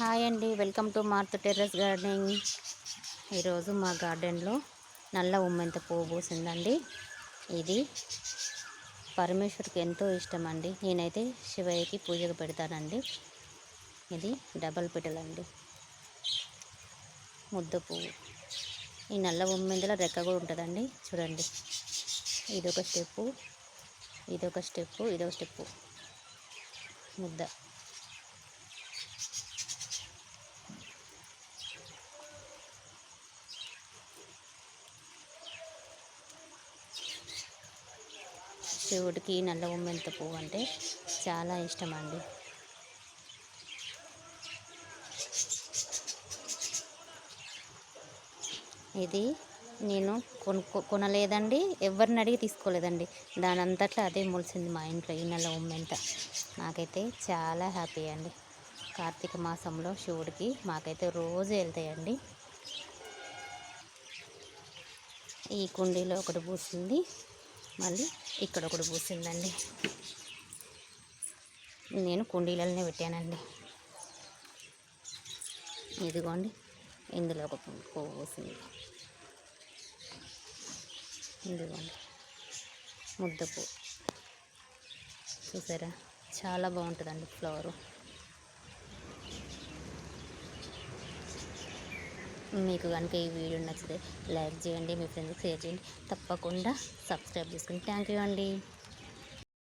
Hi అండి. Welcome to మార్త్ terrace gardening. ఈరోజు మా గార్డెన్లో నల్ల ఉమ్మెంత పువ్వు పూసిందండి. ఇది పరమేశ్వరికి ఎంతో ఇష్టం అండి నేనైతే శివయ్యకి పూజకు పెడతానండి. ఇది డబల్ పిటలండి. ముద్ద పువ్వు. ఈ నల్ల ఉమ్మెందల రెక్క కూడా ఉంటుందండి. చూడండి. ఇదొక స్టెప్పు. ఇదొక స్టెప్పు. ఇదొక స్టెప్పు. ముద్ద. శివుడికి నల్ల ఉమ్మెంత పువ్వు అంటే చాలా ఇష్టం అండి ఇది నేను కొనుక్కో కొనలేదండి ఎవరిని అడిగి తీసుకోలేదండి. దాని అంతట్లో అదే మొలిసింది మా ఇంట్లో ఈ నెల ఉమ్మెంత. నాకైతే చాలా హ్యాపీ అండి. కార్తీక మాసంలో శివుడికి మాకైతే రోజు వెళ్తాయండి. ఈ కుండీలో ఒకటి పూసింది. మళ్ళీ ఇక్కడ ఒకటి పూసిందండి. నేను కుండీలలోనే పెట్టానండి. ఇదిగోండి ఇందులో ఒక పువ్వు పూసింది. ఇదిగోండి ముద్ద పువ్వు. చూసారా? చాలా బాగుంటుందండి ఫ్లవరు. మీకు కనుక ఈ వీడియో నచ్చితే లైక్ చేయండి మీ ఫ్రెండ్స్కి షేర్ చేయండి. తప్పకుండా సబ్స్క్రైబ్ చేసుకోండి థ్యాంక్ యూ అండి.